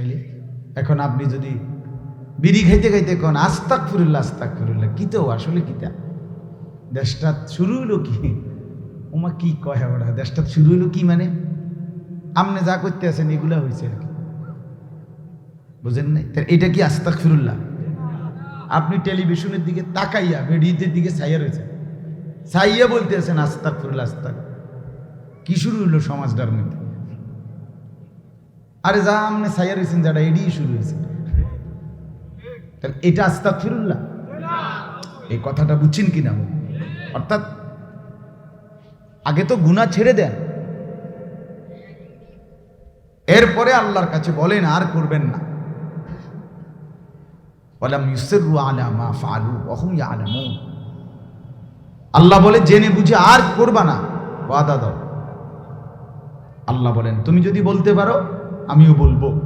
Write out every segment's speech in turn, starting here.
তাইলে? এখন আপনি যদি বিড়ি খাইতে খাইতে কোন আস্তাক ফুরুল্লাহ আস্তাক ফুরুল্লাহ কিতো আসলে কিতা? দেশটা শুরু হইল কি? ওমা কি কয় ওরা? দেশটা শুরু হইল কি মানে? আপনি যা করতে আছেন, এগুলা হয়েছে আর কি। বুঝেন নাই? তা এটা কি আস্তাক ফিরুল্লাহ আপনি টেলিভিশনের দিকে তাকাইয়া বেডিদের দিকে ছাইয়া রয়েছে ছাইয়া বলতে আছেন আস্তাক ফিরুল্লাহ আস্তাক কি শুরু হইল সমাজটার মধ্যে? আরে যা আপনি ছাইয়া রয়েছেন যারা এডি শুরু হয়েছে এটা আস্তাক ফিরুল্লাহ এই কথাটা বুঝছেন কিনা অর্থাৎ, আগে তো গুণা ছেড়ে দেন। এরপরে আল্লাহর কাছে বলেন, আর করবেন না। আল্লাহ বলে, জেনে বুঝে আর করবা না। ওয়াদা দাও। আল্লাহ বলেন, তুমি যদি বলতে পারো আমিও বলব,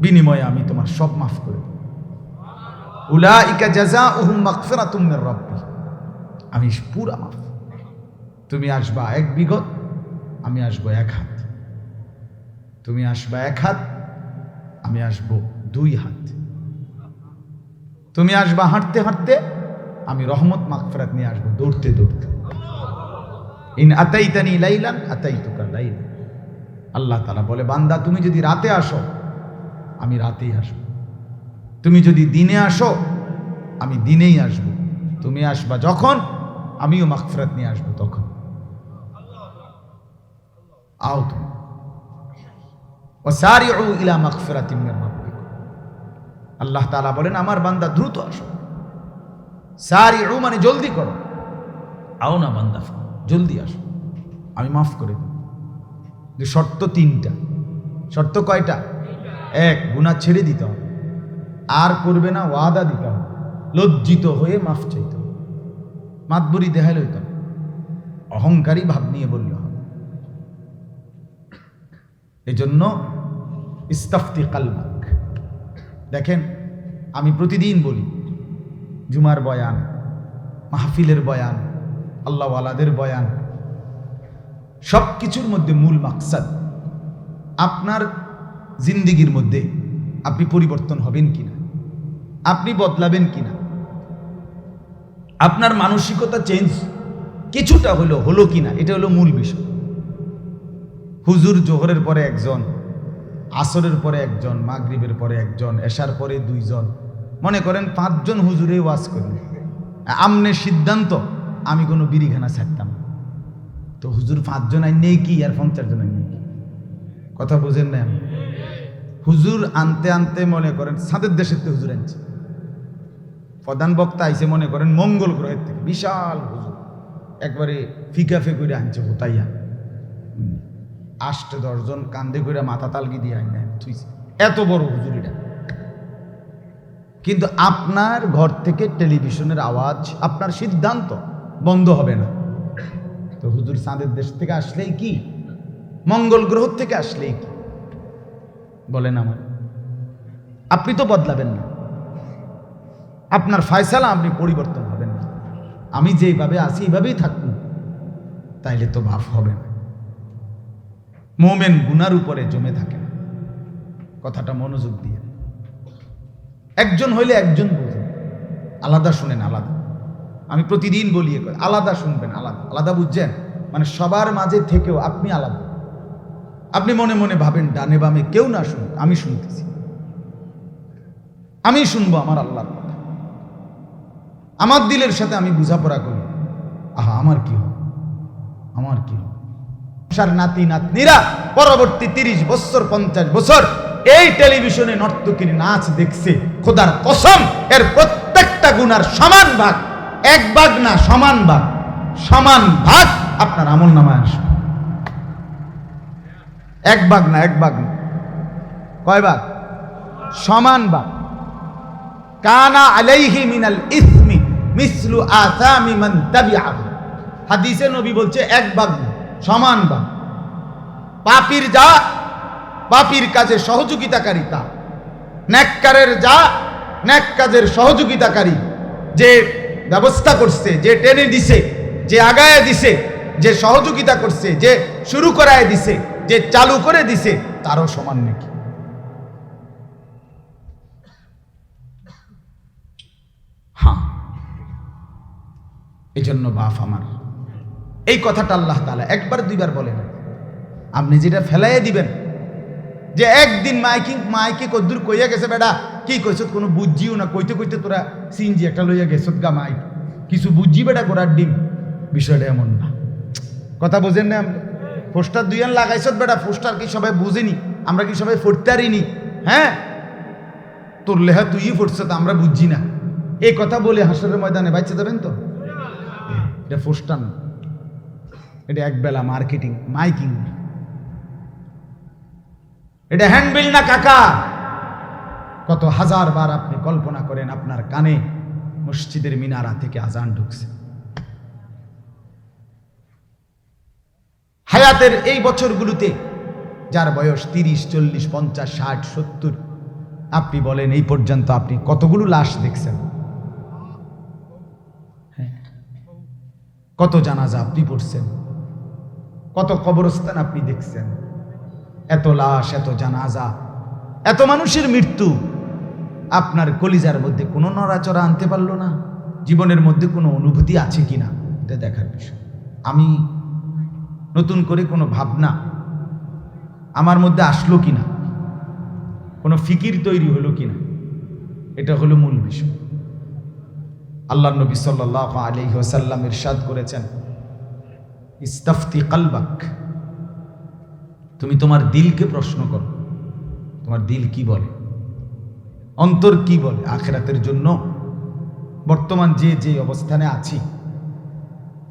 বিনিময়ে আমি তোমার সব মাফ করে জাযাউহুম মাগফিরাতুম মির রাব্বি। আমি পুরা মাফ। তুমি আসবা এক বিগত, আমি আসব এক হাত। তুমি আসবা এক হাত, আমি আসব দুই হাত। তুমি আসবা হাঁটতে হাঁটতে, আমি রহমত মাগফিরাত নিয়ে আসব দৌড়তে দৌড়তে। ইন আতাইতানি লাইলান, আতাইতুকা লাইলান। আল্লাহ তালা বলে, বান্দা, তুমি যদি রাতে আসো, আমি রাতেই আসব। তুমি যদি দিনে আসো, আমি দিনেই আসব। তুমি আসবা যখন, আমিও মাকফরাত নিয়ে আসব তখন। আও তুমি। ওয়াসারিউ ইলা রাব্বিকুম। আল্লাহ তাআলা বলেন, আমার বান্দা, দ্রুত আসো। সারিউ মানে জলদি করো। আও না বান্দা, জলদি আসো। আমি মাফ করে যে শর্ত তিনটা। শর্ত কয়টা? এক, গুনাহ ছেড়ে দিতে হবে। আর করবে না, ওয়াদা দিতে হবে। লজ্জিত হয়ে মাফ চাইতে হবে। মাতবরি দেখাইল হইতে হবে। অহংকারী ভাব নিয়ে বললে হবে। এই জন্য ইস্তাফতি কালমাক দেখেন, আমি প্রতিদিন বলি, জুমার বয়ান, মাহফিলের বয়ান, আল্লাহওয়ালাদের বয়ান সব কিছুর মধ্যে মূল মাকসাদ। আপনার জিন্দিগির মধ্যে আপনি পরিবর্তন হবেন কিনা? আপনি বদলাবেন কিনা? আপনার মানসিকতা চেঞ্জ কিছুটা হলো হলো কিনা? এটা হলো মূল বিষয়। হুজুর জোহরের পরে একজন, আসরের পরে একজন, মাগরিবের পরে একজন, এশার পরে দুইজন। মনে করেন পাঁচজন হুজুরে ওয়াজ করলেন আমনে সিদ্ধান্ত, আমি কোনো বিড়িখানা ছাড়তাম না। তো হুজুর পাঁচজন আইন নেই কি? আর পঞ্চাশ জন আইন কি? কথা বুঝেন না? হুজুর আনতে আনতে মনে করেন সাদের দেশের থেকে হুজুর আনছে। প্রধান বক্তা আইসে মনে করেন মঙ্গল গ্রহের থেকে বিশাল হুজুর। একবারে ফিকা ফে করে আনছে হোতাইয়া। আষ্ট দশজন কান্দে করে মাথা তালগি দিয়ে আইন থুইছে এত বড় হুজুরিটা কিন্তু আপনার ঘর থেকে টেলিভিশনের আওয়াজ, আপনার সিদ্ধান্ত বন্ধ হবে না। তো হুজুর চাঁদের দেশ থেকে আসলেই কি? মঙ্গল গ্রহ থেকে আসলেই কি? বলেন আমার। আপনি তো বদলাবেন না। আপনার ফয়সালা আপনি পরিবর্তন হবেন না। আমি যেভাবে আছি এইভাবেই থাকুন তাইলে তো ভাব হবে না। মোমেন গুনার উপরে জমে থাকে না। কথাটা মনোযোগ দিয়ে। একজন হইলে একজন বোঝেন আলাদা শুনেন, আলাদা। আমি প্রতিদিন বলি কথা, আলাদা শুনবেন আলাদা আলাদা বুঝছেন? মানে সবার মাঝে থেকেও আপনি আলাদা। আপনি মনে মনে ভাবেন ডানে বামে কেউ না শুনুক আমি শুনতেছি। আমি শুনব আমার আল্লাহর কথা। আমার দিলের সাথে আমি বোঝাপড়া করি। আহা আমার কি হবে? আমার কি হবে? সংসার নাতি নাতনিরা পরবর্তী তিরিশ বছর পঞ্চাশ বছর এই টেলিভিশনে নর্তকীর নাচ দেখছে। খোদার কসম এর প্রত্যেকটা গুনার সমান ভাগ। এক ভাগ না, সমান ভাগ। সমান ভাগ আপনার আমল নামায় আসবে। এক ভাগ না, এক ভাগ না। কয় ভাগ? সমান ভাগ। কানা আলাইহি মিনাল ইসমি মিসলু আসামি মান তাবিআহু। হাদিসে নবী বলছে, এক ভাগ না, সমান ভাগ। পাপীর যা, পাপীর কাজে সহযোগিতাকারী তা। ন্যাক্কারের যা ন্যাক কাজের সহযোগিতাকারী। যে ব্যবস্থা করছে, যে টেনে দিছে, যে আগায় দিছে, যে সহযোগিতা করছে, যে শুরু করায় দিছে, যে চালু করে দিছে, তারও সমান নাকি? হ্যাঁ এই জন্য বাপ আমার, এই কথাটা আল্লাহ তালা একবার দুইবার বলেন। আপনি যেটা ফেলাইয়ে দিবেন, যে একদিন মাইকিং, মাইকে কদ্দুর কইয়া গেছে, বেটা কি কইছত কোনো বুঝিও না। কইতে কইতে তোরা সিনজি একটা লইয়া গেছত গা মাইক কিছু বুঝি বেটা গোড়ার ডিম। বিষয়টা এমন না। কথা বোঝেন না আপনি? পোস্টার দুইয়ান লাগাইছত বেটা পোস্টার কি সবাই বুঝেনি? আমরা কি সবাই ফুটতারিনি হ্যাঁ? তোর লেহা তুই ফুটছ আমরা বুঝছি না। এই কথা বলে হাসরের ময়দানে বাইচে যাবেন তো? এটা পোস্টার না। এটা একবেলা মার্কেটিং, মাইকিং। এটা হ্যান্ডবিল না কাকা? কত হাজার বার আপনি কল্পনা করেন আপনার কানে মসজিদের মিনারা থেকে আজান ঢুকছে। হায়াতের এই বছরগুলোতে যার বয়স তিরিশ চল্লিশ পঞ্চাশ ষাট সত্তর আপনি বলেন এই পর্যন্ত আপনি কতগুলো লাশ দেখছেন? হ্যাঁ। কত জানাজা আপনি পড়ছেন? কত কবরস্থান আপনি দেখছেন? এত লাশ এত জানাজা এত মানুষের মৃত্যু। আপনার কলিজার মধ্যে কোনো নড়াচড়া আনতে পারল না? জীবনের মধ্যে কোনো অনুভূতি আছে কিনা এটা দেখার বিষয়। আমি নতুন করে কোনো ভাবনা আমার মধ্যে আসলো কি না? কোনো ফিকির তৈরি হলো কি না? এটা হলো মূল বিষয়। আল্লাহ নবী সাল্লাহ আলী ওসাল্লাম ইরশাদ করেছেন, ইস্তাফতি কালবাক তুমি তোমার দিলকে প্রশ্ন করো। তোমার দিল কি বলে? অন্তর কি বলে? আখেরাতের জন্য। বর্তমান যে যে অবস্থানে আছি,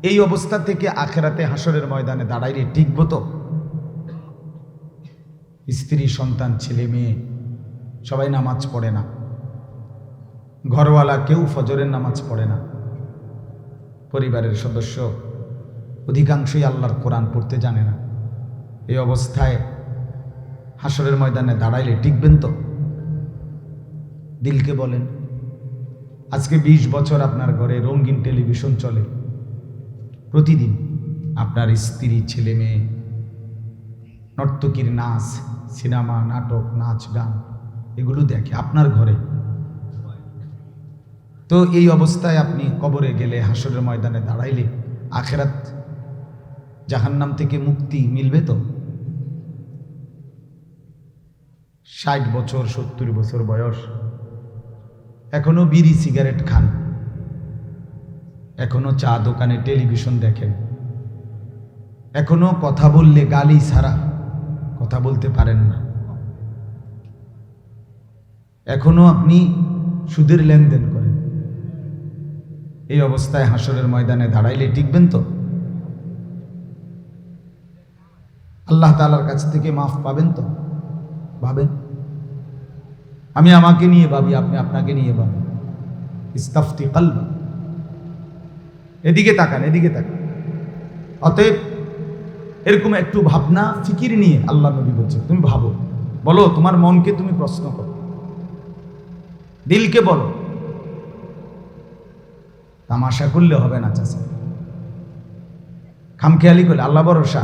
এই অবস্থা থেকে আখেরাতে হাসরের ময়দানে দাঁড়াইলে টিকবো তো? স্ত্রী, সন্তান, ছেলে, মেয়ে, সবাই নামাজ পড়ে না। ঘরওয়ালা কেউ ফজরের নামাজ পড়ে না। পরিবারের সদস্য অধিকাংশই আল্লাহর কোরআন পড়তে জানে না। এই অবস্থায় হাসরের ময়দানে দাঁড়াইলে টিকবেন তো? দিলকে বলেন, আজকে ২০ বছর আপনার ঘরে রঙিন টেলিভিশন চলে। প্রতিদিন আপনার স্ত্রী, ছেলে, মেয়ে, নর্তকীর নাচ, সিনেমা, নাটক, নাচ, গান, এগুলো দেখে আপনার ঘরে। তো এই অবস্থায় আপনি কবরে গেলে, হাসরের ময়দানে দাঁড়াইলে আখেরাত জাহান্নাম থেকে মুক্তি মিলবে তো? ষাট বছর, সত্তর বছর বয়স। এখনও বিড়ি সিগারেট খান। এখনও চা দোকানে টেলিভিশন দেখেন। এখনও কথা বললে গালি ছাড়া কথা বলতে পারেন না। এখনও আপনি সুদের লেনদেন করেন। এই অবস্থায় হাসরের ময়দানে দাঁড়াইলে টিকবেন তো? আল্লাহ তালার কাছ থেকে মাফ পাবেন তো? ভাবেন আমি আমাকে নিয়ে ভাবি, আপনি আপনাকে নিয়ে ভাবেন ইস্তাফতি কালবা। এদিকে তাকান এদিকে তাকান। অতএব এরকম একটু ভাবনা, ফিকির নিয়ে আল্লাহ নবী বলছে তুমি ভাবো। বলো, তোমার মনকে তুমি প্রশ্ন করো। দিলকে বলো। তামাশা করলে হবে না চাষা খামখেয়ালি করলে, আল্লাহ ভরসা।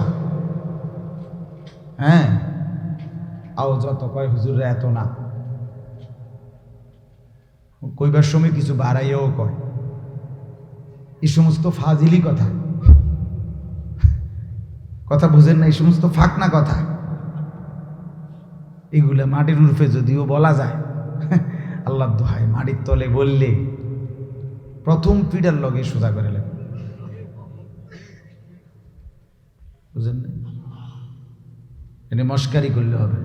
হ্যাঁ। আও যত কয় হুজুররা এত না। কইবার সময় কিছু বাড়াইয়াও কয়। এই সমস্ত ফাজিলি কথা। কথা বুঝেন না, এই সমস্ত ফাঁকনা কথা। এগুলা মাটির উর্ফে যদিও বলা যায়। আল্লাহ দোহাই মাটির তলে বললে প্রথম পিডার লগে সোজা করে লাগে বুঝেন না? এটা মস্কারি করলে হবে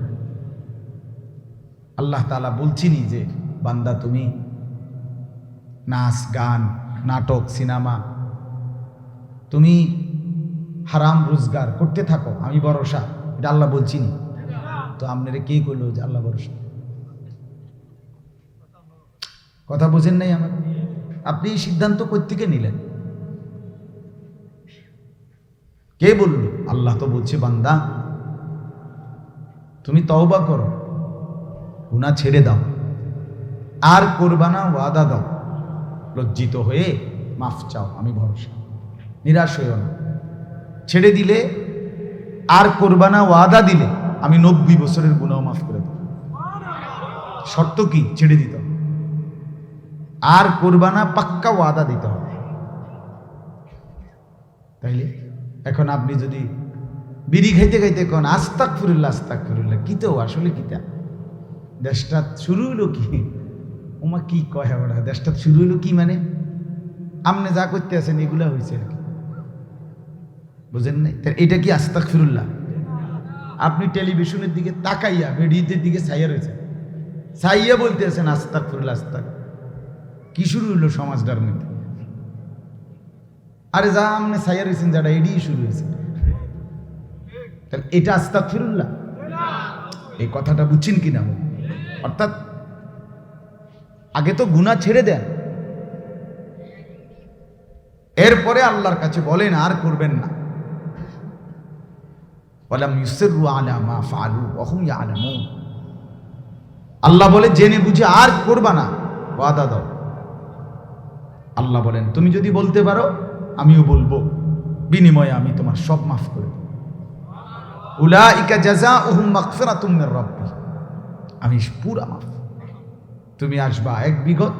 আল্লাহ তালা বলছিনি যে বান্দা তুমি। নাচ, গান, নাটক, সিনেমা। তুমি হারাম রোজগার, করতে থাকো, আমি ভরসা। এটা আল্লাহ বলছিনি তো আপনারা কে করল যে আল্লাহ ভরসা? কথা বোঝেন নাই আমার আপনি এই সিদ্ধান্ত থেকে নিলেন? কে বলল? আল্লাহ তো বলছে, বান্দা, তুমি তওবা করো গুণা ছেড়ে দাও। আর করবানা ওয়াদা দাও। লজ্জিত হয়ে মাফ চাও, আমি ভরসা। নিরাশ হইও না। ছেড়ে দিলে, আর করবানা ওয়াদা দিলে, আমি নব্বই বছরের গুণাও মাফ করে দেব। শর্ত কি? ছেড়ে দিতে হবে। আর করবানা পাক্কা ওয়াদা দিতে হবে। তাইলে, এখন আপনি যদি বিড়ি খাইতে খাইতে কোন আস্তাক ফুরুল্লাহ আস্তাক ফুরুল্লাহ কিতো আসলে কিতা? দেশটা শুরু হইল কি? ওমা কি কয় ওরা? দেশটা শুরু হইল কি মানে? আপনি যা করতে আছেন, এগুলা হয়েছে আর কি। বুঝেন নাই? এটা কি আস্তাক ফিরুল্লাহ আপনি টেলিভিশনের দিকে তাকাইয়া বেডিতে দিকে ছাইয়া রয়েছে ছাইয়া বলতে আছেন আস্তাক ফিরুল্লাহ আস্তাক কি শুরু হইল সমাজটার মধ্যে? আরে যা আপনি ছাইয়া রয়েছেন, যারা এডিই শুরু হয়েছে। তাহলে এটা আস্তাক ফিরুল্লাহ এই কথাটা বুঝছেন কিনা অর্থাৎ আগে তো গুণা ছেড়ে দেন। এরপরে আল্লাহর কাছে বলেন, আর করবেন না। ওহুম আল্লাহ বলে, জেনে বুঝে আর করবা না। ওয়াদা দাও। আল্লাহ বলেন, তুমি যদি বলতে পারো, আমিও বলব। বিনিময়ে আমি তোমার সব মাফ করে উলা ইকা উলাইকা জাযাউহুম মাগফিরাতুম মির রাব্বি। আমি পুরা মাফ তুমি আসবা এক বিগত,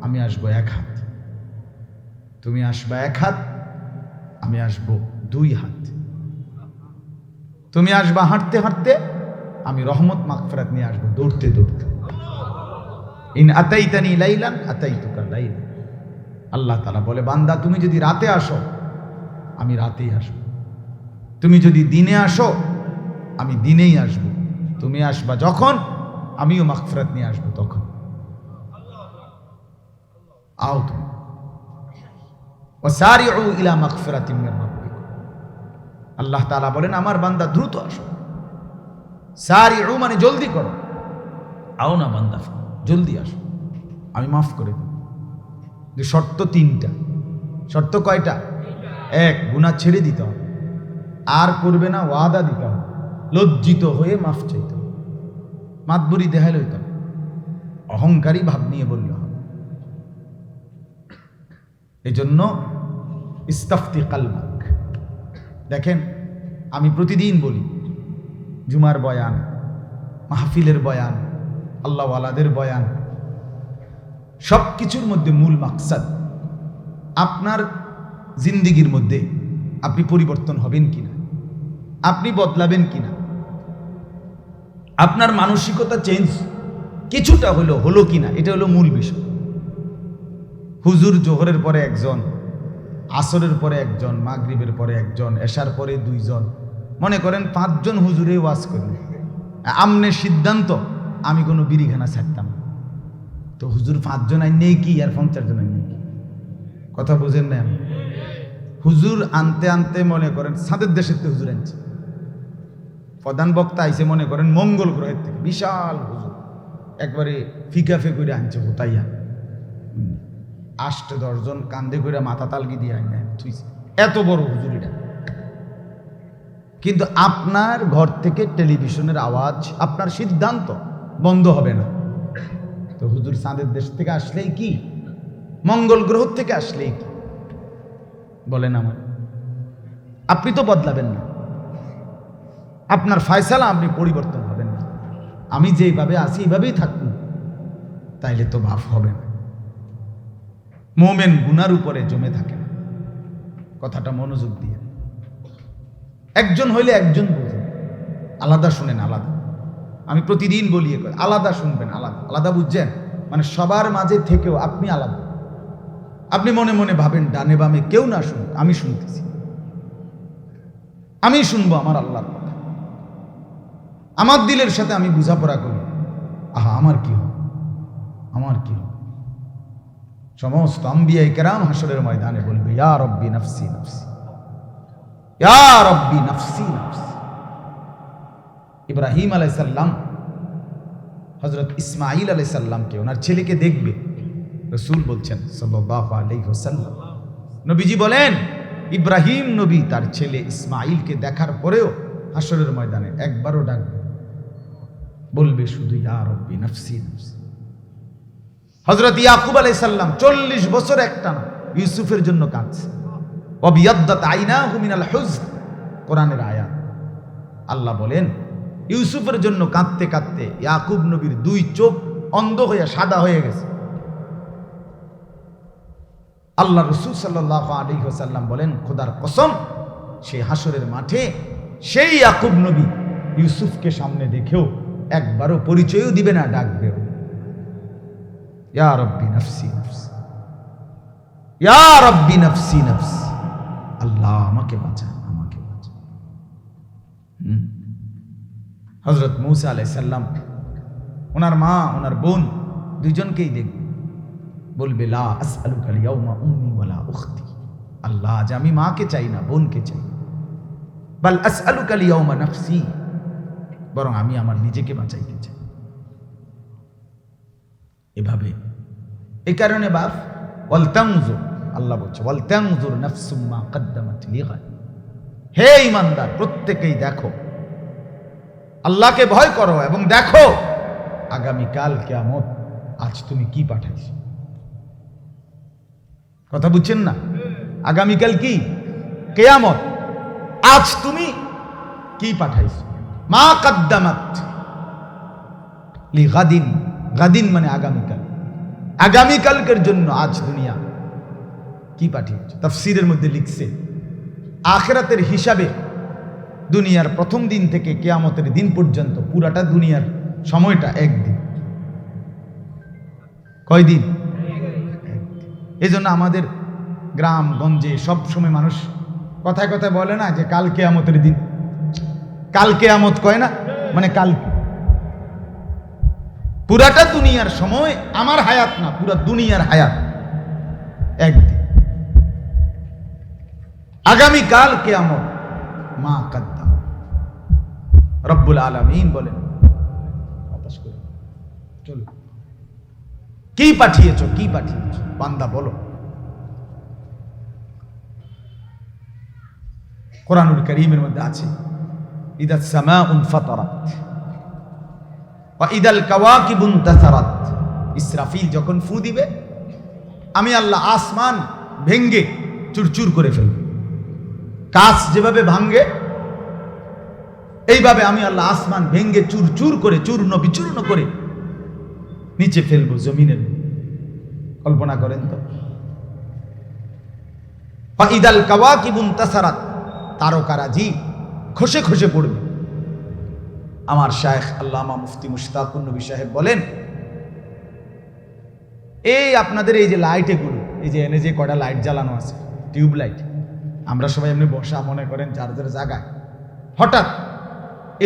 আমি আসব এক হাত। তুমি আসবা এক হাত, আমি আসব দুই হাত। তুমি আসবা হাঁটতে হাঁটতে, আমি রহমত মাগফিরাত নিয়ে আসব দৌড়তে দৌড়তে। ইন আতাইতানি লাইলান, আতাইতুকা লাইলান আল্লাহ তালা বলে, বান্দা, তুমি যদি রাতে আসো, আমি রাতেই আসব। তুমি যদি দিনে আসো, আমি দিনেই আসব। তুমি আসবা যখন, আমিও মাগফিরাত নিয়ে আসব তখন। আও তুমি ওয়াসারিউ ইলা মাগফিরাতিম মির রাব্বিকুম। আল্লাহ তালা বলেন, আমার বান্দা দ্রুত আসো। ও মানে জলদি করো। আও না বান্দা, জলদি আসো। আমি মাফ করে দেব। যে শর্ত তিনটা। শর্ত কয়টা? এক, গুনাহ ছেড়ে দিতে হবে। আর করবে না, ওয়াদা দিতে হবে। লজ্জিত হয়ে মাফ চাইতে হবে। মাতবুরি দেখাইল অহংকারী ভাব নিয়ে বললে এই জন্য ইস্তাফতি কালমাক। দেখেন, আমি প্রতিদিন বলি, জুমার বয়ান, মাহফিলের বয়ান, আল্লাহওয়ালাদের বয়ান সব কিছুর মধ্যে মূল মাকসাদ, আপনার জিন্দিগির মধ্যে আপনি পরিবর্তন হবেন কিনা, আপনি বদলাবেন কিনা, আপনার মানসিকতা চেঞ্জ কিছুটা হলো হলো কিনা, এটা হলো মূল বিষয়। হুজুর জোহরের পরে একজন, আসরের পরে একজন, মাগরিবের পরে একজন, এশার পরে দুইজন। মনে করেন পাঁচজন হুজুরে ওয়াজ করলেন আমনের সিদ্ধান্ত, আমি কোনো বিড়িখানা ছাড়তাম তো হুজুর পাঁচজন আইন নেই কি, আর পঞ্চাশ জন নেই কি? কথা বুঝেন না আমি হুজুর আনতে আনতে মনে করেন সাদের দেশের থেকে হুজুর আনছে। প্রধান বক্তা আইসে মনে করেন মঙ্গল গ্রহের থেকে, বিশাল হুজুর। একবারে ফিকা ফে করে আনছে হোতাইয়া। আষ্ট দশজন কান্দে করে মাথা তালগি দিয়ে আইন থুইছে। এত বড় হুজুরিটা কিন্তু আপনার ঘর থেকে টেলিভিশনের আওয়াজ, আপনার সিদ্ধান্ত বন্ধ হবে না। তো হুজুর চাঁদের দেশ থেকে আসলেই কি? মঙ্গল গ্রহ থেকে আসলেই কি? বলেন আমার আপনি তো বদলাবেন না। আপনার ফয়সালা আপনি পরিবর্তন হবেন না। আমি যেইভাবে আছি, এইভাবেই থাকুন। তাইলে তো ভাব হবে না। মোমেন গুনার উপরে জমে থাকে। না কথাটা মনোযোগ দিয়ে। একজন হইলে একজন বুঝেন আলাদা শুনেন, আলাদা। আমি প্রতিদিন বলি আলাদা শুনবেন, আলাদা। আলাদা বুঝছেন? মানে সবার মাঝে থেকেও আপনি আলাদা। আপনি মনে মনে ভাবেন, ডানে বামে কেউ না শুনুক, আমি শুনতেছি। আমি শুনব আমার আল্লাহর কথা। আমার দিলের সাথে আমি বোঝাপড়া করি। আহা, আমার কি হবে? আমার কি হবে? সমস্ত আম্বিয়াই কেরাম হাসরের ময়দানে বলবে, ইয়া রব্বি নফসি নফসি। ইয়া রব্বি নফসি নফসি। ইব্রাহিম আলাইসাল্লাম হজরত ইসমাইল আলাইসাল্লামকে ওনার ছেলেকে দেখবে। রসুল বলছেন সাল্লাহ আলাইসাল্লাম নবীজি বলেন, ইব্রাহিম নবী তার ছেলে ইসমাইলকে দেখার পরেও হাসরের ময়দানে একবারও ডাকবে। বলবে, শুধু ইয়া রব্বি নফসি নফসি। হজরত ইয়াকুব আলাইসাল্লাম চল্লিশ বছর একটানা ইউসুফের জন্য কাঁদছে। অবিয়দ্দাত আইনা হুমিনাল হুজ কোরআনের আয়াত। আল্লাহ বলেন, ইউসুফের জন্য কাঁদতে কাঁদতে ইয়াকুব নবীর দুই চোখ অন্ধ হয়ে সাদা হয়ে গেছে। আল্লাহ রসুল সাল্লাহ আলী হোসাল্লাম বলেন, খোদার কসম সেই হাসরের মাঠে সেই ইয়াকুব নবী ইউসুফকে সামনে দেখেও একবারও পরিচয়ও দিবে না, ডাকবেও। ইয়া রব্বি নফসি নফসি ইয়া রব্বি নফসি নফসি আল্লাহ আমাকে বাঁচান আমাকে বাঁচান। হজরত মৌসা আলাইসাল্লাম ওনার মা, ওনার বোন দুজনকেই দেখবে। বলবে, লা আসআলুকা ইয়াউমা উম্মি ওয়ালা উখতি। আল্লাহ আজ আমি মাকে চাই না, বোনকে চাই। বাল আসআলুকা ইয়াউমা নাফসি। বরং আমি আমার নিজেকে বাঁচাইতে চাই। এভাবে। এই কারণে বাপ ওয়ালতানজুর আল্লাহ বলছে ওয়ালতানজুর নাফসুম কদ্দামাত লিগাদ হে ইমানদার প্রত্যেকেই দেখো। আল্লাহকে ভয় করো এবং দেখো আগামীকাল কেয়ামত, আজ তুমি কি পাঠাইছো। কথা বুঝছেন না? আগামীকাল কি? কেয়ামত। আজ তুমি কি পাঠাইছো? মা কাদ্দামাত লি গাদিন মানে আগামীকাল। আগামীকালকের জন্য আজ দুনিয়া। কি পাঠিয়েছে? তাফসিরের মধ্যে লিখছে, আখেরাতের হিসাবে দুনিয়ার প্রথম দিন থেকে কেয়ামতের দিন পর্যন্ত পুরাটা দুনিয়ার সময়টা একদিন। কয়দিন? এই জন্য আমাদের গ্রাম, গঞ্জে সব সময় মানুষ কথায় কথায় বলে না যে, কাল কেয়ামতের দিন। কাল কেয়ামত কয় না? মানে কাল পুরাটা দুনিয়ার সময় আমার হায়াত না, পুরা দুনিয়ার হায়াত। একদিন। আগামীকাল কেয়ামত। মা কাদ্দাম। রব্বুল আলমিন বলেন চলো। কি পাঠিয়েছ কি পাঠিয়েছ? বান্দা বলো। কোরআনুল করিমের মধ্যে আছে ইদাত সামা উন ফাতারাত। ইদাল কাওয়াকিবুন তাসারাত। ইসরাফিল যখন ফু দিবে, আমি আল্লাহ আসমান ভেঙ্গে চুরচুর করে ফেলব। কাজ যেভাবে ভাঙ্গে, এইভাবে আমি আল্লাহ আসমান ভেঙ্গে চুরচুর করে, চূর্ণ বিচূর্ণ করে নিচে ফেলব জমিনের। কল্পনা করেন তো? ইদাল কাওয়াকিবুন তাসারাত, তারকারাজি খসে খসে পড়বে। আমার শায়েখ আল্লামা মুফতি মুশতাকুর নবী সাহেব বলেন, এই আপনাদের এই যে লাইট এগুলো, এই যে এনে যে কটা লাইট জ্বালানো আছে টিউব লাইট আমরা সবাই এমনি বসা মনে করেন চার্জের জায়গায়। হঠাৎ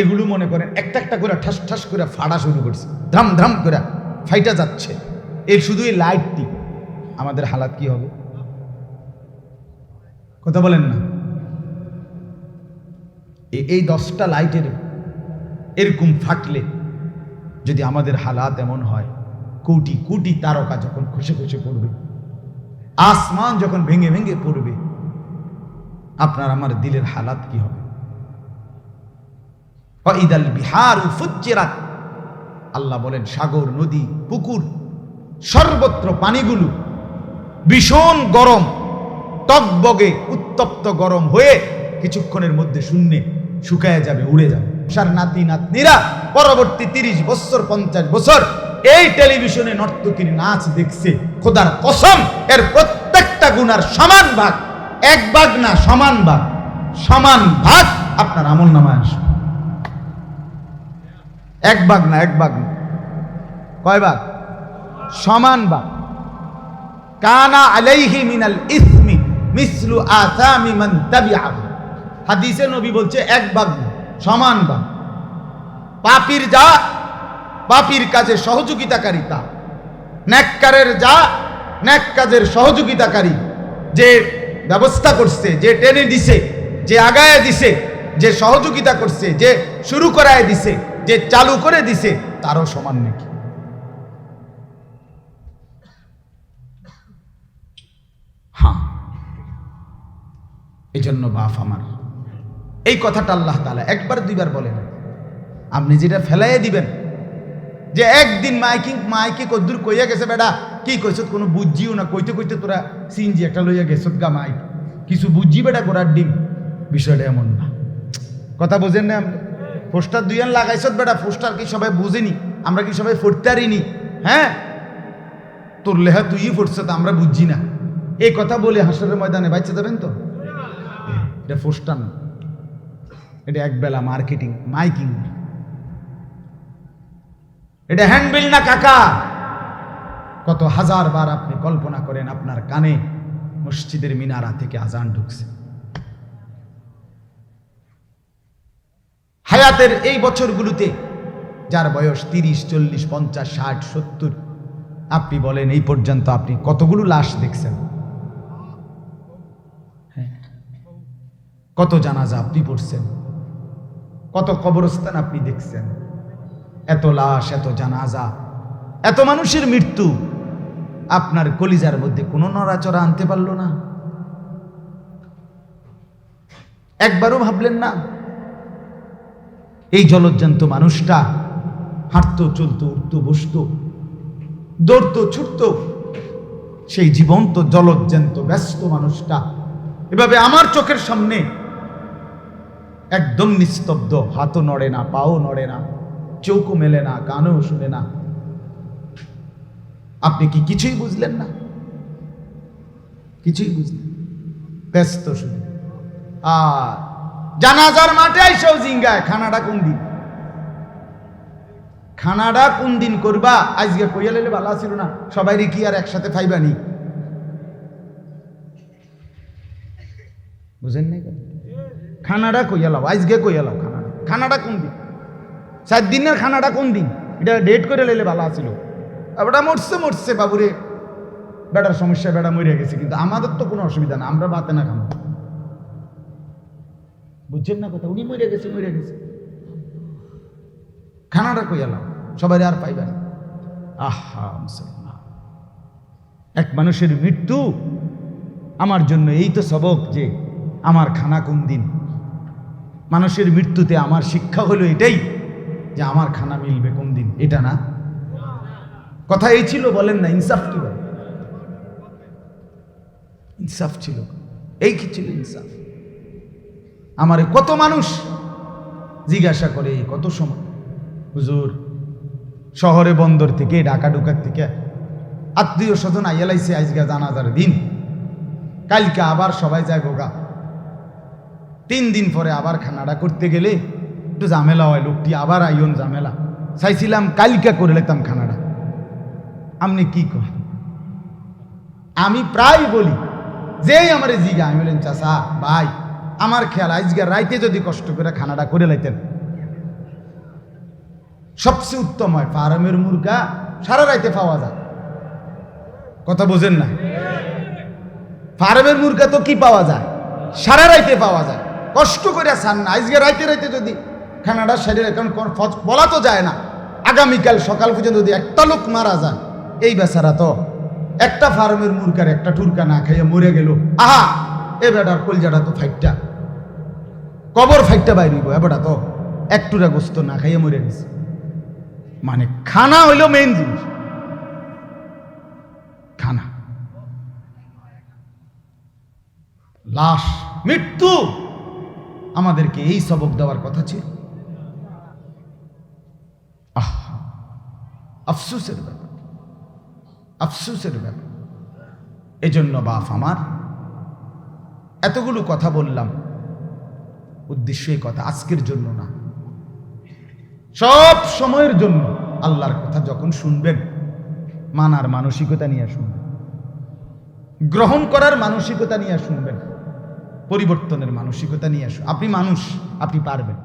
এগুলো মনে করেন একটা একটা করে ঠাস ঠাস করে ফাড়া শুরু করছে, ধাম ধাম করে ফাইটা যাচ্ছে। এর শুধু এই লাইটটি আমাদের হালাত কি হবে? কথা বলেন না। এই দশটা লাইটের এরকম ফাটলে যদি আমাদের হালাত এমন হয়, কোটি কোটি তারকা যখন খুশি খুশি পড়বে, আসমান যখন ভেঙে ভেঙে পড়বে, আপনার আমার দিলের হালাত কি হবে? ইদাল বিহার ফুচ্চেরাত আল্লাহ বলেন, সাগর, নদী, পুকুর, সর্বত্র পানিগুলো ভীষণ গরম টকবগে উত্তপ্ত গরম হয়ে কিছুক্ষণের মধ্যে শূন্যে শুকায় যাবে, উড়ে যাবে। সার নাতি নাতনিরা পরবর্তী তিরিশ বছর, পঞ্চাশ বছর এই টেলিভিশনে নর্তকীর নাচ দেখছে। খোদার কসম, এর প্রত্যেকটা গুনার সমান ভাগ, এক ভাগ না, সমান ভাগ সমান ভাগ আপনার আমল নামায় আসবে। এক ভাগ না, এক ভাগ না। কয় ভাগ? সমান ভাগ। কানা আলাইহি মিনাল ইসমি মিসলু আসামি মান তাবিআহু। হাদিসে নবী বলছে এক না, সমান ভাগ পাপীর যা পাপীর কাজে সহযোগিতাকারী তা। ন্যাক্কারের যা ন্যাক কাজের সহযোগিতাকারী। যে ব্যবস্থা করছে যে টেনে দিছে যে আগায় দিছে যে সহযোগিতা করছে যে শুরু করায় দিছে যে চালু করে দিছে তারও সমান নাকি? হ্যাঁ। এই জন্য বাপ আমার এই কথাটা আল্লাহ তালা একবার দুইবার বলে না আপনি যেটা ফেলাইয়ে দিবেন, যে একদিন মাইকিং, মাইকে কদ্দুর কইয়া গেছে, বেটা, কি কইছ? কোনো বুঝিও না। কইতে কইতে তোরা সিনজি একটা লইয়া গেছ গা মাইক। কিছু বুঝি বেটা গোড়ার ডিম। বিষয়টা এমন না। কথা বোঝেন না পোস্টার দুইয়ান লাগাইছত, বেটা, পোস্টার কি সবাই বুঝেনি? আমরা কি সবাই ফুটতে পারিনি হ্যাঁ? তোর লেহা তুই ফুটছ তো আমরা বুঝছি না। এই কথা বলে হাসরের ময়দানে বাইচে যাবেন তো? এটা ফোস্টান এটা একবেলা মার্কেটিং মাইকিং এটা হ্যান্ডবিল না কাকা? কত হাজার বার আপনি কল্পনা করেন আপনার কানে মসজিদের মিনারা থেকে আজান ঢুকছে। হায়াতের এই বছরগুলোতে, যার বয়স তিরিশ, চল্লিশ, পঞ্চাশ, ষাট, সত্তর, আপনি বলেন এই পর্যন্ত আপনি কতগুলো লাশ দেখছেন। কত জানাজা আপনি পড়ছেন? কত কবরস্থান আপনি দেখছেন? এত লাশ, এত জানাজা, এত মানুষের মৃত্যু। আপনার কলিজার মধ্যে কোনো নড়াচড়া আনতে পারল না? একবারও ভাবলেন না? এই জলজ্জান্ত মানুষটা হাঁটতো, চলতো, উঠতো, বসতো, দৌড়তো, ছুটতো। সেই জীবন্ত, জলজ্জান্ত, ব্যস্ত মানুষটা এভাবে আমার চোখের সামনে একদম নিস্তব্ধ, হাতও নড়ে না, পাও নড়ে না চৌকো মেলে না, কানও শুনে না। আপনি কি কিছুই বুঝলেন না? কিছুই বুঝলেন ব্যস্ত শুধু। আর জানাজার মাঠে আইসাও জিঙ্গায় খানাটা কোন দিন? খানাটা কোন দিন করবা? আজকে কইয়া লাইলে ভালো ছিল না। সবাই কি আর একসাথে ফাইবানি? বুঝেন নাই কথা? খানাটা কইয়া লাও, আজকে কইয়া লাও খানাটা খানাটা কোন দিন? চার দিনের খানাটা কোন দিন? এটা ডেট করে লাইলে ভালো আছিল। বেটা মরছে মরছে, বাবুরে। বেটার সমস্যা বেটা মরে গেছে, কিন্তু আমাদের তো কোনো অসুবিধা না, আমরা বাতে না খাব বুঝছেন না কথা? উনি মরে গেছে মরে গেছে। খানাটা কই এলাম সবাই আর পাইবেন আহা এক মানুষের মৃত্যু, আমার জন্য এই তো সবক যে আমার খানা কোন দিন? মানুষের মৃত্যুতে আমার শিক্ষা হলো এটাই যে আমার খানা মিলবে কোন দিন। এটা না। কথা এই ছিল, বলেন না, ইনসাফ কি বলে? ইনসাফ ছিল। এই কি ছিল ইনসাফ? আমার কত মানুষ জিজ্ঞাসা করে কত সময়? হুজুর, শহরে বন্দর থেকে, ঢাকা ঢুকার থেকে আত্মীয় স্বজন আইয়ালাইছে আজকে জানাজার দিন। কালকে আবার সবাই যায় গোগা তিন দিন পরে আবার খানাটা করতে গেলে একটু ঝামেলা হয়, লোকটি আবার আইন ঝামেলা। চাইছিলাম কালকে করে লেতাম খানাটা আপনি কি কর আমি প্রায় বলি, যেই আমার জিগা আমি বলেন চাষা ভাই, আমার খেয়াল আজকে রাইতে যদি কষ্ট করে খানাটা করে লাইতেন সবচেয়ে উত্তম হয়, ফার্মের মুরগা সারা রাইতে পাওয়া যায়। কথা বোঝেন না? ফার্মের মুরগা তো কি পাওয়া যায়? সারা রাইতে পাওয়া যায়। কষ্ট করে সান না। আজকে রাইতে রাইতে যদি খানাটা সেরে কারণ বলা তো যায় না। আগামীকাল সকাল পর্যন্ত যদি একটা লোক মারা যায়, এই বেচারা তো একটা ফার্মের মুরগার, একটা টুরকা না খাইয়া মরে গেল। আহা, এ বেটার কলজাটা তো ফাইটটা। কবর ফাইটটা বাইরিব, এ বেটা তো এক টুরা গোস্ত না খাইয়া মরে গেছে। মানে খানা হইল মেইন জিনিস। খানা। লাশ, মৃত্যু। আমাদেরকে এই সবক দেওয়ার কথা ছিল। আহা, আফসুসের ব্যাপার আফসুসের ব্যাপার। এজন্য বাপ আমার, এতগুলো কথা বললাম। উদ্দেশ্য এই কথা আজকের জন্য না। সব সময়ের জন্য আল্লাহর কথা যখন শুনবেন, মানার মানসিকতা নিয়ে শুনবেন, গ্রহণ করার মানসিকতা নিয়ে শুনবেন পরিবর্তনের মানসিকতা নিয়ে আসুন আপনি মানুষ আপনি পারবেন।